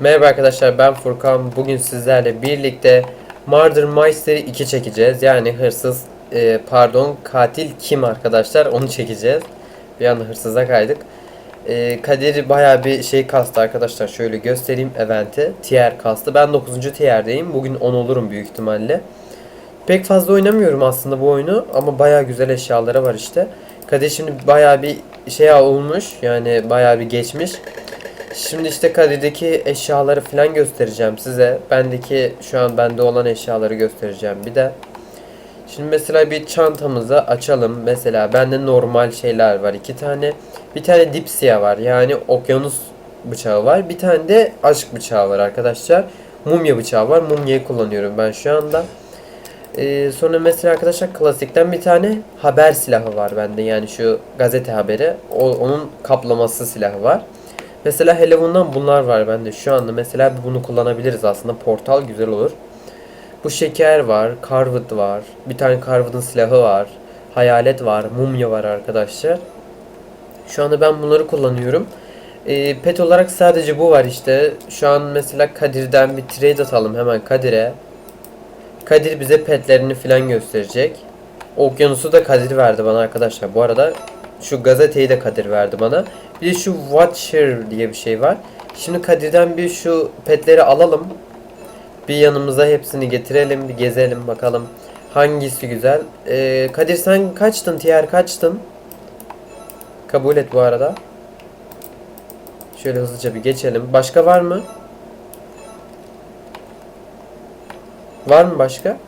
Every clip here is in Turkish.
Merhaba arkadaşlar ben Furkan. Bugün sizlerle birlikte Murder Mystery 2 çekeceğiz. Yani hırsız e, pardon katil kim arkadaşlar onu çekeceğiz. Bir anda hırsıza kaydık. E, Kadir baya bir şey kastı arkadaşlar. Şöyle göstereyim eventi. Tier kastı. Ben 9. tier'deyim. Bugün 10 olurum büyük ihtimalle. Pek fazla oynamıyorum aslında bu oyunu ama baya güzel eşyaları var işte. Kadir şimdi baya bir şey olmuş yani baya bir geçmiş. Şimdi işte Kadir'deki eşyaları falan göstereceğim size. Bendeki şu an bende olan eşyaları göstereceğim bir de. Şimdi mesela bir çantamızı açalım. Mesela bende normal şeyler var iki tane. Bir tane dipsiya var yani okyanus bıçağı var. Bir tane de aşk bıçağı var arkadaşlar. Mumya bıçağı var. Mumyayı kullanıyorum ben şu anda. Ee, sonra mesela arkadaşlar klasikten bir tane haber silahı var bende. Yani şu gazete haberi. O, onun kaplaması silahı var. Mesela Hello'ndan bunlar var bende. Şu anda mesela bunu kullanabiliriz aslında. Portal güzel olur. Bu şeker var. Carved var. Bir tane Carved'ın silahı var. Hayalet var. Mumya var arkadaşlar. Şu anda ben bunları kullanıyorum. Ee, pet olarak sadece bu var işte. Şu an mesela Kadir'den bir trade atalım hemen Kadir'e. Kadir bize petlerini falan gösterecek. Okyanusu da Kadir verdi bana arkadaşlar. Bu arada şu gazeteyi de Kadir verdi bana. Bir de şu Watcher diye bir şey var. Şimdi Kadir'den bir şu petleri alalım. Bir yanımıza hepsini getirelim. Bir gezelim bakalım. Hangisi güzel. Ee, Kadir sen kaçtın? Tiyer kaçtın? Kabul et bu arada. Şöyle hızlıca bir geçelim. Başka var mı? Var mı başka?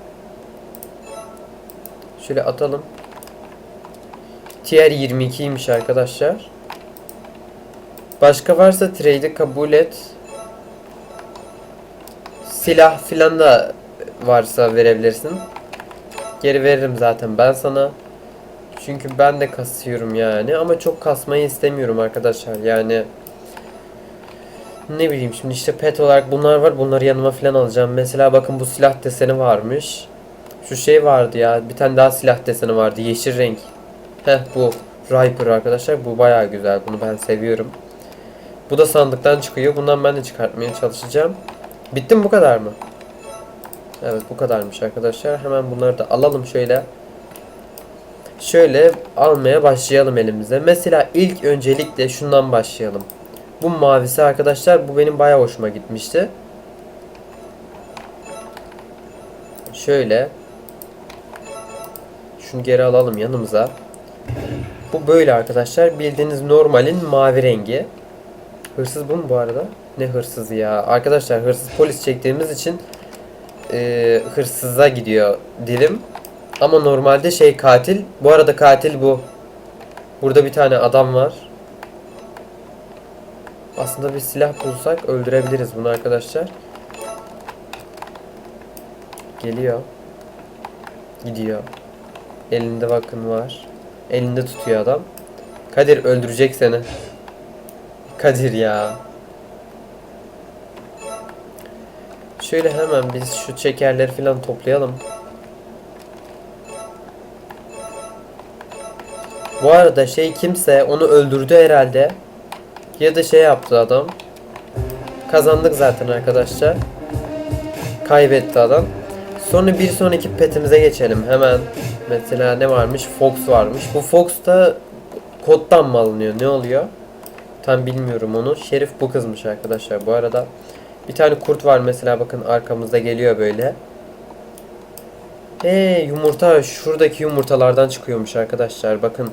Şöyle atalım. Tier 22'ymiş arkadaşlar. Başka varsa trade'i kabul et. Silah filan da varsa verebilirsin. Geri veririm zaten ben sana. Çünkü ben de kasıyorum yani ama çok kasmayı istemiyorum arkadaşlar. Yani ne bileyim şimdi işte pet olarak bunlar var. Bunları yanıma falan alacağım. Mesela bakın bu silah deseni varmış. Şu şey vardı ya. Bir tane daha silah deseni vardı. Yeşil renk. Heh bu. Riper arkadaşlar. Bu bayağı güzel. Bunu ben seviyorum. Bu da sandıktan çıkıyor. Bundan ben de çıkartmaya çalışacağım. Bitti mi bu kadar mı? Evet bu kadarmış arkadaşlar. Hemen bunları da alalım şöyle. Şöyle almaya başlayalım elimizde. Mesela ilk öncelikle şundan başlayalım. Bu mavisi arkadaşlar bu benim bayağı hoşuma gitmişti. Şöyle. Şunu geri alalım yanımıza. Bu böyle arkadaşlar. Bildiğiniz normalin mavi rengi. Hırsız bu mu bu arada? Ne hırsızı ya? Arkadaşlar hırsız polis çektiğimiz için e, hırsıza gidiyor dilim. Ama normalde şey katil. Bu arada katil bu. Burada bir tane adam var. Aslında bir silah bulsak öldürebiliriz bunu arkadaşlar. Geliyor. Gidiyor. Elinde bakın var. Elinde tutuyor adam. Kadir öldürecek seni. Kadir ya. Şöyle hemen biz şu çekerleri falan toplayalım. Bu arada şey kimse onu öldürdü herhalde. Ya da şey yaptı adam. Kazandık zaten arkadaşlar. Kaybetti adam. Sonra bir sonraki petimize geçelim hemen. Mesela ne varmış? Fox varmış. Bu Fox da koddan mı alınıyor? Ne oluyor? Tam bilmiyorum onu. Şerif bu kızmış arkadaşlar bu arada. Bir tane kurt var mesela bakın arkamızda geliyor böyle. He yumurta şuradaki yumurtalardan çıkıyormuş arkadaşlar. Bakın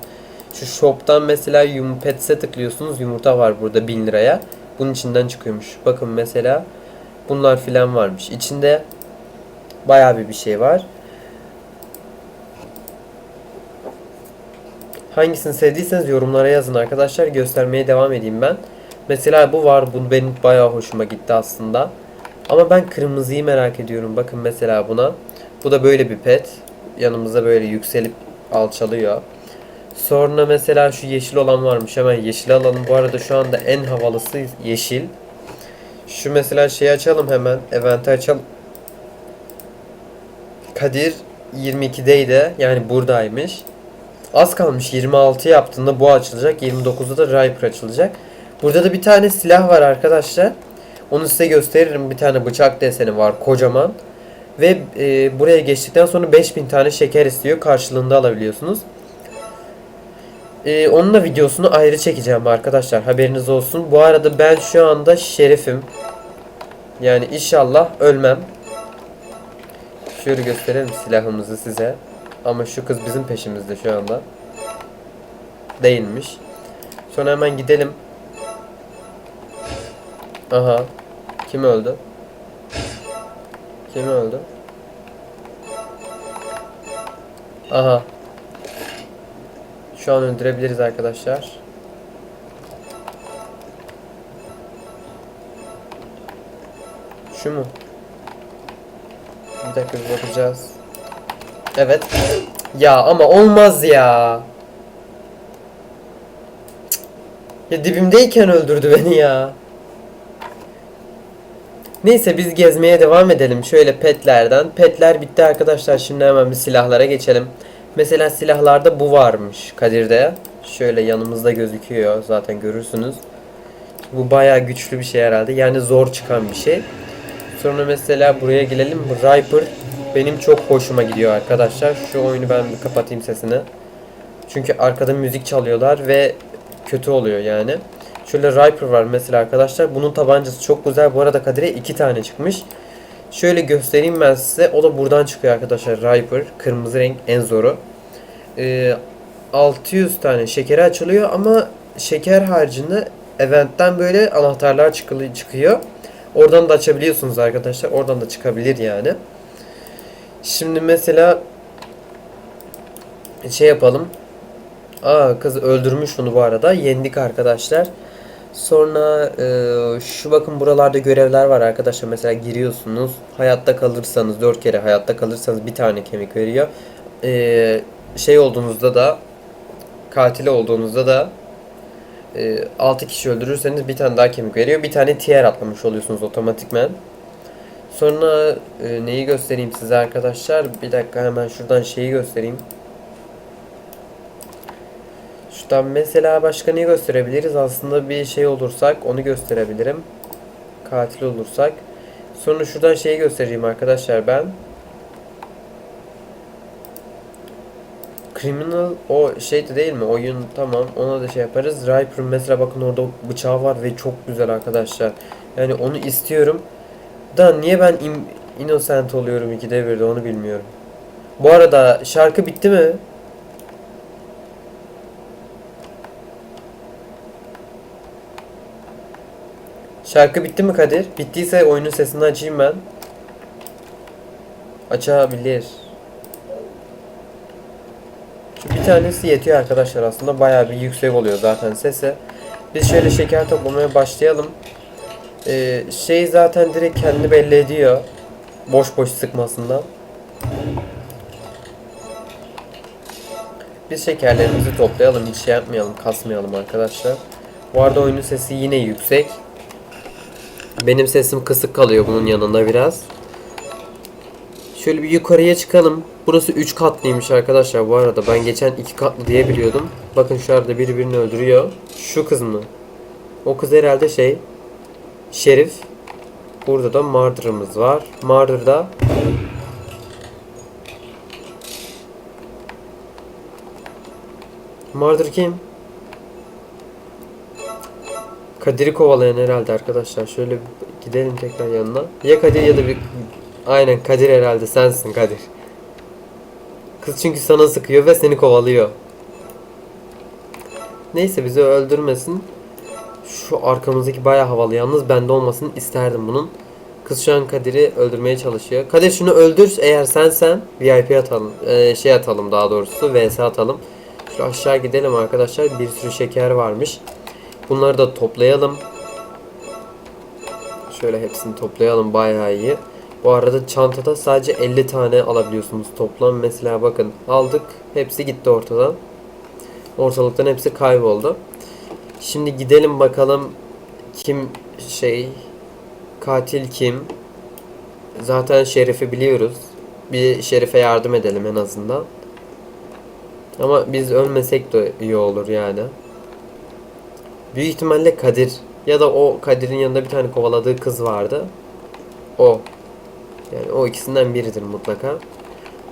şu shop'tan mesela yum pets'e tıklıyorsunuz. Yumurta var burada 1000 liraya. Bunun içinden çıkıyormuş. Bakın mesela bunlar filan varmış. İçinde bayağı bir bir şey var. Hangisini sevdiyseniz yorumlara yazın arkadaşlar. Göstermeye devam edeyim ben. Mesela bu var. Bu benim bayağı hoşuma gitti aslında. Ama ben kırmızıyı merak ediyorum. Bakın mesela buna. Bu da böyle bir pet. Yanımızda böyle yükselip alçalıyor. Sonra mesela şu yeşil olan varmış. Hemen yeşil alalım. Bu arada şu anda en havalısı yeşil. Şu mesela şeyi açalım hemen. Event'i açalım. Kadir 22'deydi. Yani buradaymış. Az kalmış. 26 yaptığında bu açılacak. 29'da da Riper açılacak. Burada da bir tane silah var arkadaşlar. Onu size gösteririm. Bir tane bıçak deseni var kocaman. Ve e, buraya geçtikten sonra 5000 tane şeker istiyor. Karşılığında alabiliyorsunuz. E, onun da videosunu ayrı çekeceğim arkadaşlar. Haberiniz olsun. Bu arada ben şu anda şerifim. Yani inşallah ölmem. Şöyle gösterelim silahımızı size. Ama şu kız bizim peşimizde şu anda. Değilmiş. Sonra hemen gidelim. Aha. Kim öldü? Kim öldü? Aha. Şu an öldürebiliriz arkadaşlar. Şu mu? Bir dakika bakacağız. Evet. Ya ama olmaz ya. Ya dibimdeyken öldürdü beni ya. Neyse biz gezmeye devam edelim. Şöyle petlerden. Petler bitti arkadaşlar. Şimdi hemen bir silahlara geçelim. Mesela silahlarda bu varmış Kadir'de. Şöyle yanımızda gözüküyor. Zaten görürsünüz. Bu bayağı güçlü bir şey herhalde. Yani zor çıkan bir şey. Sonra mesela buraya gelelim. Riper benim çok hoşuma gidiyor arkadaşlar. Şu oyunu ben bir kapatayım sesini. Çünkü arkada müzik çalıyorlar ve kötü oluyor yani. Şöyle Riper var mesela arkadaşlar. Bunun tabancası çok güzel. Bu arada Kadir'e iki tane çıkmış. Şöyle göstereyim ben size. O da buradan çıkıyor arkadaşlar. Riper. Kırmızı renk en zoru. Ee, 600 tane şekeri açılıyor ama şeker haricinde eventten böyle anahtarlar çıkıyor. Oradan da açabiliyorsunuz arkadaşlar. Oradan da çıkabilir yani. Şimdi mesela şey yapalım. Aa kız öldürmüş bunu bu arada. Yendik arkadaşlar. Sonra e, şu bakın buralarda görevler var arkadaşlar. Mesela giriyorsunuz. Hayatta kalırsanız 4 kere hayatta kalırsanız bir tane kemik veriyor. E, şey olduğunuzda da katil olduğunuzda da e, 6 kişi öldürürseniz bir tane daha kemik veriyor. Bir tane tier atlamış oluyorsunuz otomatikmen. Sonra e, neyi göstereyim size arkadaşlar? Bir dakika hemen şuradan şeyi göstereyim. Şuradan mesela başka neyi gösterebiliriz? Aslında bir şey olursak onu gösterebilirim. Katil olursak. Sonra şuradan şeyi göstereyim arkadaşlar ben. Criminal o şeydi değil mi? Oyun tamam ona da şey yaparız. Riper mesela bakın orada bıçağı var ve çok güzel arkadaşlar. Yani onu istiyorum. Da niye ben im- innocent oluyorum ikide birde onu bilmiyorum. Bu arada şarkı bitti mi? Şarkı bitti mi Kadir? Bittiyse oyunun sesini açayım ben. Açabilir. Şu bir tanesi yetiyor arkadaşlar aslında bayağı bir yüksek oluyor zaten sesi. Biz şöyle şeker toplamaya başlayalım. Ee, şey zaten direkt kendini belli ediyor. Boş boş sıkmasından. Biz şekerlerimizi toplayalım. Hiç şey yapmayalım. Kasmayalım arkadaşlar. Bu arada oyunun sesi yine yüksek. Benim sesim kısık kalıyor bunun yanında biraz. Şöyle bir yukarıya çıkalım. Burası 3 katlıymış arkadaşlar bu arada. Ben geçen 2 katlı diye biliyordum. Bakın şu arada biri birini öldürüyor. Şu kız mı? O kız herhalde şey. Şerif. Burada da Mardır'ımız var. Mardır'da Mardır kim? Kadir'i kovalayan herhalde arkadaşlar. Şöyle gidelim tekrar yanına. Ya Kadir ya da bir... Aynen Kadir herhalde sensin Kadir. Kız çünkü sana sıkıyor ve seni kovalıyor. Neyse bizi öldürmesin. Şu arkamızdaki bayağı havalı. Yalnız bende olmasını isterdim bunun. Kız şu an Kadir'i öldürmeye çalışıyor. Kadir şunu öldür eğer sensen VIP atalım. Ee, şey atalım daha doğrusu. VS atalım. Şu aşağı gidelim arkadaşlar. Bir sürü şeker varmış. Bunları da toplayalım. Şöyle hepsini toplayalım bayağı iyi. Bu arada çantada sadece 50 tane alabiliyorsunuz toplam. Mesela bakın aldık. Hepsi gitti ortadan. Ortalıktan hepsi kayboldu. Şimdi gidelim bakalım kim şey katil kim? Zaten Şerif'i biliyoruz. Bir Şerif'e yardım edelim en azından. Ama biz ölmesek de iyi olur yani. Büyük ihtimalle Kadir Ya da o Kadir'in yanında bir tane kovaladığı kız vardı. O. Yani o ikisinden biridir mutlaka.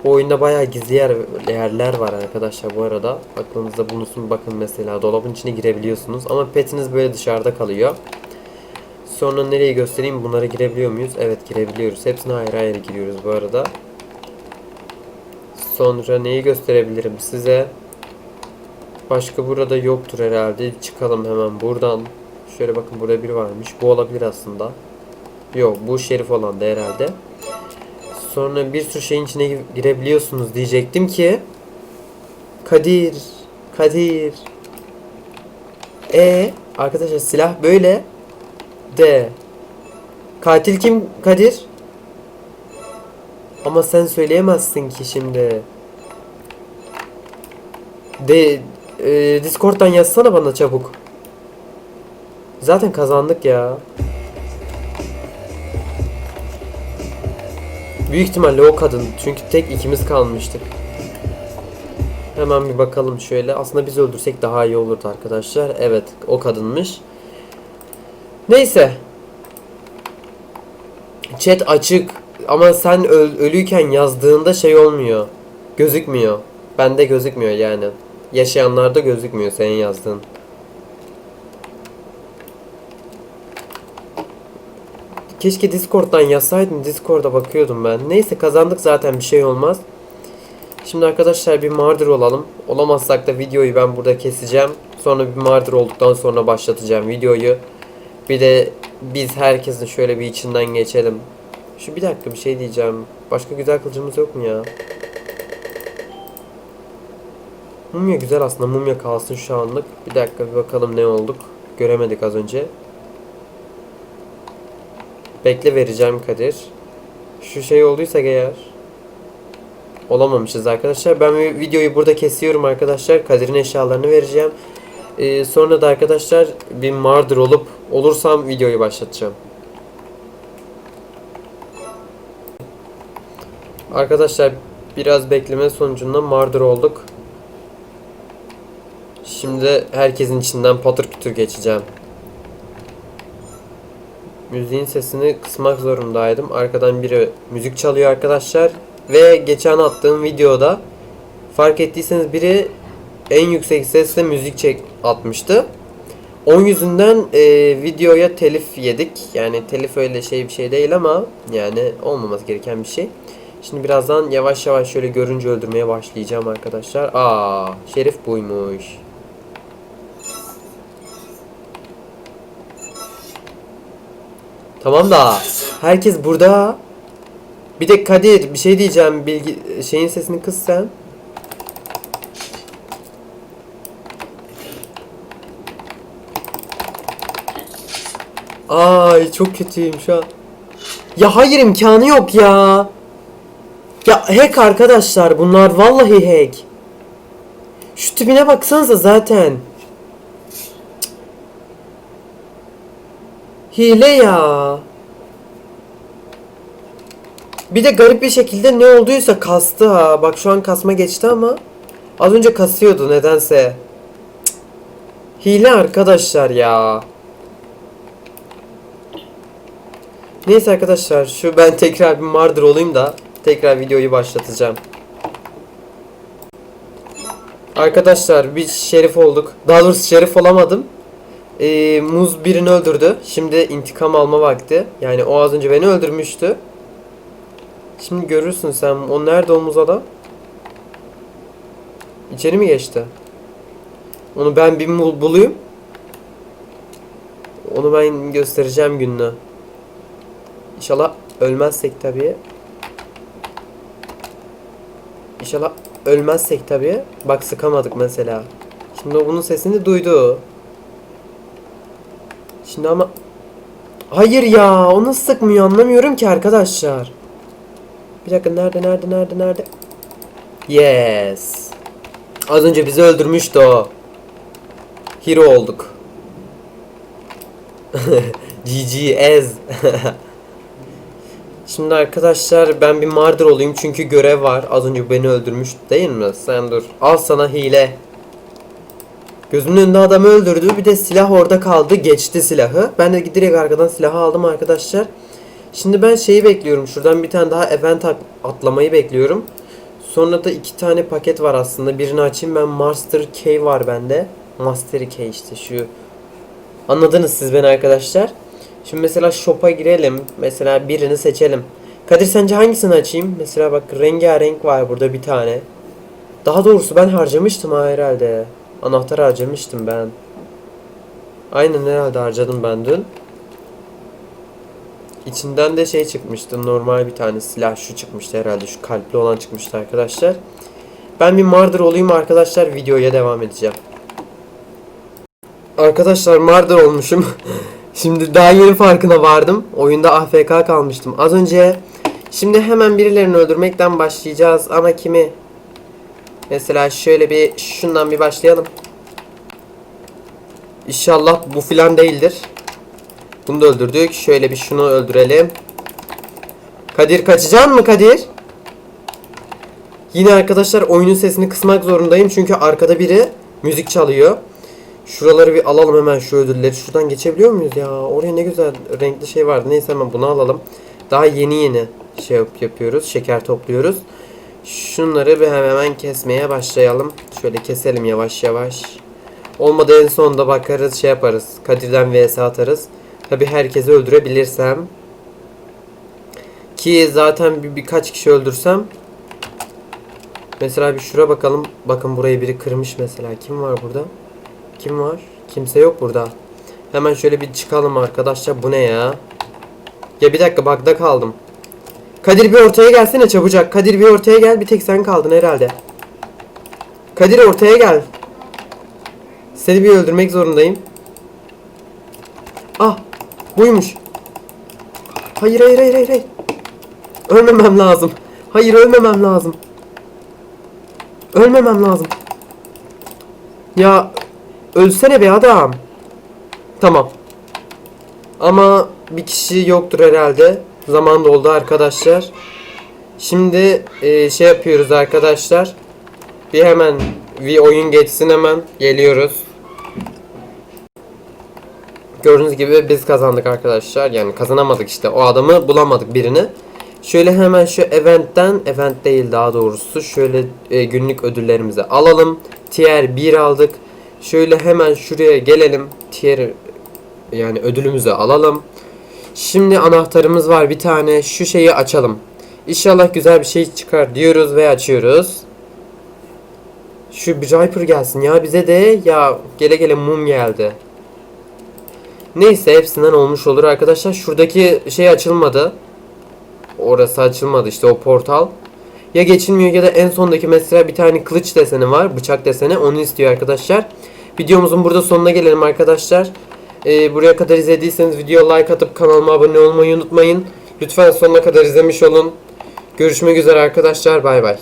Bu oyunda bayağı gizli yer, yerler var arkadaşlar bu arada. Aklınızda bulunsun bakın mesela dolabın içine girebiliyorsunuz. Ama petiniz böyle dışarıda kalıyor. Sonra nereye göstereyim bunlara girebiliyor muyuz? Evet girebiliyoruz. Hepsine ayrı ayrı giriyoruz bu arada. Sonra neyi gösterebilirim size? Başka burada yoktur herhalde. Çıkalım hemen buradan. Şöyle bakın burada biri varmış. Bu olabilir aslında. Yok bu şerif olan da herhalde. Sonra bir sürü şeyin içine gi- girebiliyorsunuz diyecektim ki. Kadir. Kadir. E arkadaşlar silah böyle. De. Katil kim Kadir? Ama sen söyleyemezsin ki şimdi. De e, Discord'dan yazsana bana çabuk. Zaten kazandık ya. Büyük ihtimalle o kadın. Çünkü tek ikimiz kalmıştık. Hemen bir bakalım şöyle. Aslında biz öldürsek daha iyi olurdu arkadaşlar. Evet o kadınmış. Neyse. Chat açık. Ama sen öl- ölüyken yazdığında şey olmuyor. Gözükmüyor. Bende gözükmüyor yani. Yaşayanlarda gözükmüyor senin yazdığın. Keşke Discord'dan yazsaydın. Discord'a bakıyordum ben. Neyse kazandık zaten bir şey olmaz. Şimdi arkadaşlar bir mardır olalım. Olamazsak da videoyu ben burada keseceğim. Sonra bir mardır olduktan sonra başlatacağım videoyu. Bir de biz herkesin şöyle bir içinden geçelim. Şu bir dakika bir şey diyeceğim. Başka güzel kılıcımız yok mu ya? Mumya güzel aslında. Mumya kalsın şu anlık. Bir dakika bir bakalım ne olduk. Göremedik az önce. Bekle vereceğim Kadir. Şu şey olduysa eğer. Olamamışız arkadaşlar. Ben vi- videoyu burada kesiyorum arkadaşlar. Kadir'in eşyalarını vereceğim. Ee, sonra da arkadaşlar bir mardır olup olursam videoyu başlatacağım. Arkadaşlar biraz bekleme sonucunda mardır olduk. Şimdi herkesin içinden patır kütür geçeceğim. Müziğin sesini kısmak zorundaydım. Arkadan biri müzik çalıyor arkadaşlar. Ve geçen attığım videoda fark ettiyseniz biri en yüksek sesle müzik çek atmıştı. Onun yüzünden e, videoya telif yedik. Yani telif öyle şey bir şey değil ama yani olmaması gereken bir şey. Şimdi birazdan yavaş yavaş şöyle görünce öldürmeye başlayacağım arkadaşlar. Aa, Şerif buymuş. Tamam da herkes burada. Bir de Kadir bir şey diyeceğim. Bilgi şeyin sesini kıs sen. Ay çok kötüyüm şu an. Ya hayır imkanı yok ya. Ya hack arkadaşlar bunlar vallahi hack. Şu tipine baksanıza zaten. Hile ya. Bir de garip bir şekilde ne olduysa kastı ha. Bak şu an kasma geçti ama az önce kasıyordu nedense. Cık. Hile arkadaşlar ya. Neyse arkadaşlar şu ben tekrar bir mardır olayım da tekrar videoyu başlatacağım. Arkadaşlar bir şerif olduk. Daha doğrusu şerif olamadım. Ee, Muz birini öldürdü. Şimdi intikam alma vakti. Yani o az önce beni öldürmüştü. Şimdi görürsün sen. O nerede o Muz adam? İçeri mi geçti? Onu ben bir bul- bulayım. Onu ben göstereceğim gününü. İnşallah ölmezsek tabii. İnşallah ölmezsek tabii. Bak sıkamadık mesela. Şimdi bunun sesini duydu. Şimdi ama Hayır ya, o nasıl sıkmıyor anlamıyorum ki arkadaşlar. Bir dakika nerede nerede nerede nerede? Yes. Az önce bizi öldürmüştü o. Hero olduk. GG ez. Şimdi arkadaşlar ben bir mardır olayım çünkü görev var. Az önce beni öldürmüş değil mi? Sen dur. Al sana hile. Gözümün önünde adamı öldürdü. Bir de silah orada kaldı. Geçti silahı. Ben de direkt arkadan silahı aldım arkadaşlar. Şimdi ben şeyi bekliyorum. Şuradan bir tane daha event at- atlamayı bekliyorum. Sonra da iki tane paket var aslında. Birini açayım ben. Master Key var bende. Master Key işte şu. Anladınız siz beni arkadaşlar. Şimdi mesela shop'a girelim. Mesela birini seçelim. Kadir sence hangisini açayım? Mesela bak rengarenk var burada bir tane. Daha doğrusu ben harcamıştım ha herhalde. Anahtar harcamıştım ben. Aynen herhalde harcadım ben dün. İçinden de şey çıkmıştı. Normal bir tane silah şu çıkmıştı herhalde. Şu kalpli olan çıkmıştı arkadaşlar. Ben bir mardır olayım arkadaşlar. Videoya devam edeceğim. Arkadaşlar mardır olmuşum. Şimdi daha yeni farkına vardım. Oyunda AFK kalmıştım. Az önce şimdi hemen birilerini öldürmekten başlayacağız ama kimi? Mesela şöyle bir şundan bir başlayalım. İnşallah bu filan değildir. Bunu da öldürdük. Şöyle bir şunu öldürelim. Kadir kaçacaksın mı Kadir? Yine arkadaşlar oyunun sesini kısmak zorundayım çünkü arkada biri müzik çalıyor. Şuraları bir alalım hemen şu ödülleri. Şuradan geçebiliyor muyuz ya? Oraya ne güzel renkli şey vardı. Neyse hemen bunu alalım. Daha yeni yeni şey yap- yapıyoruz. Şeker topluyoruz. Şunları bir hemen kesmeye başlayalım. Şöyle keselim yavaş yavaş. Olmadı en sonunda bakarız şey yaparız. Kadir'den vs atarız. Tabi herkesi öldürebilirsem. Ki zaten bir, birkaç kişi öldürsem. Mesela bir şura bakalım. Bakın burayı biri kırmış mesela. Kim var burada? Kim var? Kimse yok burada. Hemen şöyle bir çıkalım arkadaşlar. Bu ne ya? Ya bir dakika bug'da kaldım. Kadir bir ortaya gelsene çabucak. Kadir bir ortaya gel. Bir tek sen kaldın herhalde. Kadir ortaya gel. Seni bir öldürmek zorundayım. Ah buymuş. Hayır hayır hayır hayır. Ölmemem lazım. Hayır ölmemem lazım. Ölmemem lazım. Ya ölsene be adam. Tamam. Ama bir kişi yoktur herhalde. Zaman doldu arkadaşlar. Şimdi e, şey yapıyoruz arkadaşlar. Bir hemen bir oyun geçsin hemen geliyoruz. Gördüğünüz gibi biz kazandık arkadaşlar. Yani kazanamadık işte. O adamı bulamadık birini. Şöyle hemen şu eventten, event değil daha doğrusu. Şöyle e, günlük ödüllerimizi alalım. Tier 1 aldık. Şöyle hemen şuraya gelelim. Tier yani ödülümüzü alalım. Şimdi anahtarımız var bir tane. Şu şeyi açalım. İnşallah güzel bir şey çıkar diyoruz ve açıyoruz. Şu bir Viper gelsin ya bize de ya gele gele mum geldi. Neyse hepsinden olmuş olur arkadaşlar. Şuradaki şey açılmadı. Orası açılmadı işte o portal. Ya geçilmiyor ya da en sondaki mesela bir tane kılıç deseni var. Bıçak deseni. Onu istiyor arkadaşlar. Videomuzun burada sonuna gelelim arkadaşlar. Ee, buraya kadar izlediyseniz video like atıp kanalıma abone olmayı unutmayın. Lütfen sonuna kadar izlemiş olun. Görüşmek üzere arkadaşlar. Bay bay.